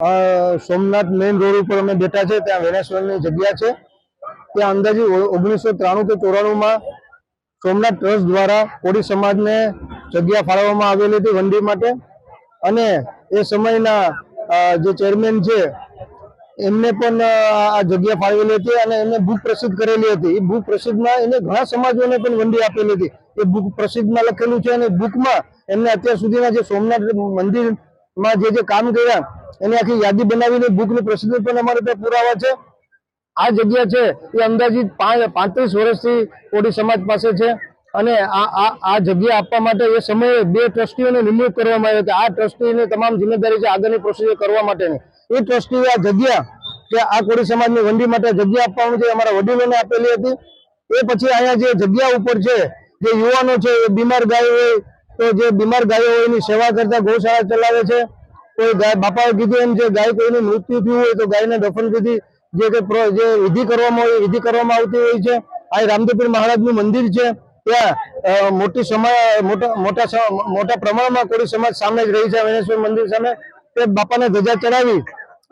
Somnath main road ઉપર અમે બેઠા છે, ત્યાં વેનેશ્વરની જગ્યા છે. ત્યાં અંદાજે ઓગણીસો ત્રાણું કે ચોરાણુંમાં સોમનાથ ટ્રસ્ટ દ્વારા કોળી સમાજને જગ્યા ફાળવવામાં આવેલી હતી વંડી માટે. અને એ સમયના જે ચેરમેન છે, એમને પણ આ જગ્યા ફાળવેલી હતી અને એમને બુક પ્રસિદ્ધ કરેલી હતી. એ બુક પ્રસિદ્ધમાં એને ઘણા સમાજોને પણ વંડી આપેલી હતી. એ બુક પ્રસિદ્ધમાં લખેલું છે અને બુકમાં એમને અત્યાર સુધીના જે સોમનાથ મંદિરમાં જે જે કામ કર્યા એની આખી યાદી બનાવીને બુકની પ્રસિદ્ધ પણ અમારે ત્યાં પુરાવા છે. આ જગ્યા છે એ અંદાજિત પાંત્રીસ વર્ષથી કોડી સમાજ પાસે છે અને આ આ જગ્યા આપવા માટે એ સમયે બે ટ્રસ્ટીઓને નિમણૂક કરવામાં આવી હતી. આ ટ્રસ્ટીને તમામ જિમ્મેદારી છે આગળની પ્રોસિજર કરવા માટેની. એ ટ્રસ્ટીએ આ જગ્યા કે આ કોળી સમાજની વંડી માટે જગ્યા આપવાનું છે અમારા વડીલોને આપેલી હતી. એ પછી અહીંયા જે જગ્યા ઉપર છે, જે યુવાનો છે, એ બીમાર ગાયો હોય, તો જે બીમાર ગાયો હોય એની સેવા કરતા ગૌશાળા ચલાવે છે. કોઈ ગાય, બાપાએ કીધું એમ જે ગાય કોઈનું મૃત્યુ થયું હોય તો ગાયને દફન વિધિ જે કે જે વિધિ કરવામાં હોય, વિધિ કરવામાં આવતી હોય છે. આ રામદેવપીર મહારાજનું મંદિર છે. ત્યાં મોટી સમય મોટા મોટા મોટા પ્રમાણમાં કોળી સમાજ સામે જ રહી છે, વેણેશ્વર મંદિર સામે. તે બાપાને ધજા ચડાવી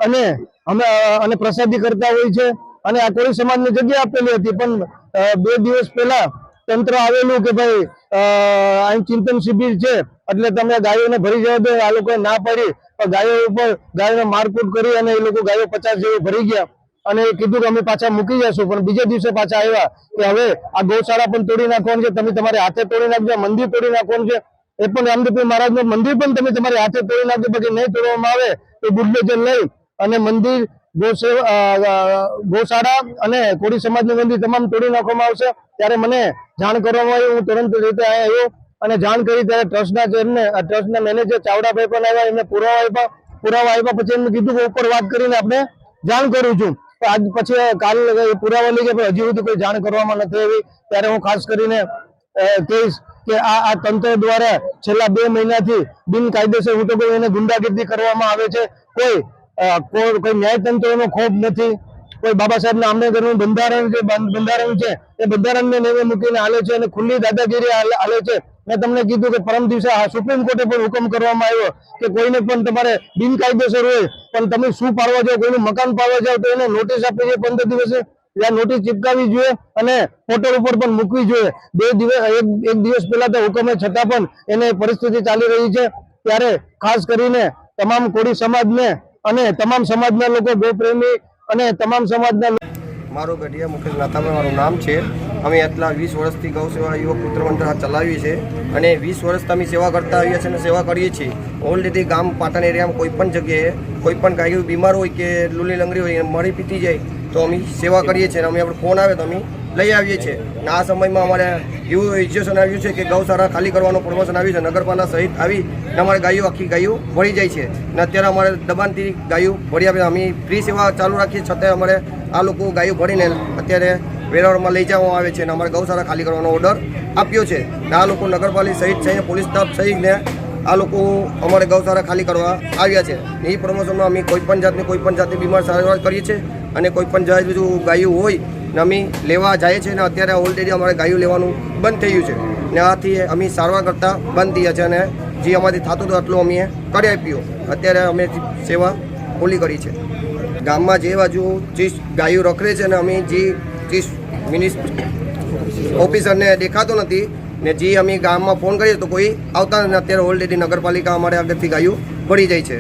અને અમે અને પ્રસાદી કરતા હોય છે. અને આ કોળી સમાજની જગ્યા આપેલી હતી, પણ બે દિવસ પહેલા તંત્ર આવેલું કે ભાઈ અહીં ચિંતન શિબિર છે, એટલે તમે ગાયોને ભરી જવા દો આ લોકોએ ના પાડી પણ ગાયો ઉપર ગાયોને મારકૂટ કરી અને એ લોકો ગાયો પચાસ જેવી ભરી ગયા. અને કીધું કે અમે પાછા મૂકી જશું પણ બીજા દિવસે પાછા આવ્યા કે હવે આ ગૌશાળા પણ તોડી નાખવાનું છે, તમે તમારે હાથે તોડી નાખજો મંદિર તોડી નાખવાનું છે. એ પણ રામદેવપીર મહારાજનું મંદિર પણ તમે તમારી હાથે તોડી નાખજો, બાકી નહીં તોડવામાં આવે તો બુલડોઝર લઈ અને મંદિર ગૌશાળા અને કોળી સમાજની મંદિર તમામ તોડી નાખવામાં આવશે. ત્યારે મને જાણ કરવામાં આવી, હું તુરંત રીતે અહીંયા આવ્યો અને જાણ કરી ત્યારે ટ્રસ્ટના ચેરને ટ્રસ્ટના મેનેજર ચાવડાભાઈ પણ આવ્યા, એમને પુરાવા આપ્યા પુરાવા આપ્યા પછી એમને કીધું ઉપર વાત કરીને આપણે જાણ કરું છું. આજ પછી કાલ પુરાવા લઈ ગયા હજી સુધી કોઈ જાણ કરવામાં નથી આવી. ત્યારે હું ખાસ કરીને કહીશ કે આ આ તંત્ર દ્વારા છેલ્લા બે મહિનાથી બિનકાયદેસર હું તો એને ગુંડાગીરી કરવામાં આવે છે. કોઈ કોઈ ન્યાયતંત્રનો ખોફ નથી. કોઈ બાબા સાહેબના આંબેડકરનું બંધારણ જે બંધારણ છે, એ બંધારણને નેવે મૂકીને હાલે છે અને ખુલ્લી દાદાગીરી હાલે છે. મેં તમને કીધું કે પરમ દિવસે સુપ્રીમ કોર્ટે પણ હુકમ કરવામાં આવ્યો કે કોઈને પણ તમારે બિનકાયદેસર હોય, પણ તમે શું પાડવા જાઓ, કોઈનું મકાન પાડવા જાઓ, તો એને નોટિસ આપી છે પંદર દિવસે. ત્યાં નોટિસ ચીપકાવી જોઈએ અને પોર્ટલ ઉપર પણ મૂકવી જોઈએ. બે દિવસ એક દિવસ પહેલા તો હુકમે, છતાં પણ એને પરિસ્થિતિ ચાલી રહી છે. ત્યારે ખાસ કરીને તમામ કોળી સમાજને અને તમામ સમાજના લોકો ગોપ્રેમી અને તમામ સમાજના મારો ગઢિયા મુકેશ નાથામાં મારું નામ છે. અમે આટલા વીસ વર્ષથી ગૌ સેવા યુવક પુત્ર મંડળ ચલાવીએ છીએ અને વીસ વર્ષથી અમે સેવા કરતા આવીએ છીએ અને સેવા કરીએ છીએ. ઓલરેડી ગામ પાટણ એરિયામાં કોઈ પણ જગ્યાએ કોઈ પણ ગાયું બીમાર હોય કે લૂલી લંગડી હોય મળી પીતી જાય, તો અમે સેવા કરીએ છીએ અને અમે આપણે ફોન આવે તો અમે લઈ આવીએ છીએ. અને આ સમયમાં અમારે એવું ઇજ્યુએશન આવ્યું છે કે ગૌશાળા ખાલી કરવાનું પ્રમોશન આવ્યું છે. નગરપાલિકા સહિત આવી અમારે ગાયો આખી ગાયો ભળી જાય છે. અને અત્યારે અમારે દબાણથી ગાયો ભરી આપે અમે ફ્રી સેવા ચાલુ રાખીએ છતાં અમારે આ લોકો ગાયો ભરીને અત્યારે વેરાવળમાં લઈ જવામાં આવે છે અને અમારે ગૌશાળા ખાલી કરવાનો ઓર્ડર આપ્યો છે. અને આ લોકો નગરપાલિકા સહિત છે પોલીસ સ્ટાફ સહિતને આ લોકો અમારે ગૌશાળા ખાલી કરવા આવ્યા છે. એ પ્રમોશનમાં અમે કોઈ પણ જાતની કોઈ પણ જાતની બીમાર સારવાર કરીએ છીએ. અને કોઈ પણ જાત બીજું ગાયું હોય અમે લેવા જઈએ છીએ ને અત્યારે ઓલરેડી અમારે ગાયું લેવાનું બંધ થઈ ગયું છે. ને આથી અમે સારવાર કરતા બંધ થયા છે અને જે અમારી થતું હતું આટલું અમે કરી આપ્યું. અત્યારે અમે સેવા ખોલી કરી છે. ગામમાં જે બાજુ જે ગાયો રખડે છે ને અમે જે જે મિનિસ ઓફિસરને દેખાતો નથી ને જે અમે ગામમાં ફોન કરીએ તો કોઈ આવતા નથી. અત્યારે ઓલરેડી નગરપાલિકા અમારે આગળથી ગાયો પડી જાય છે.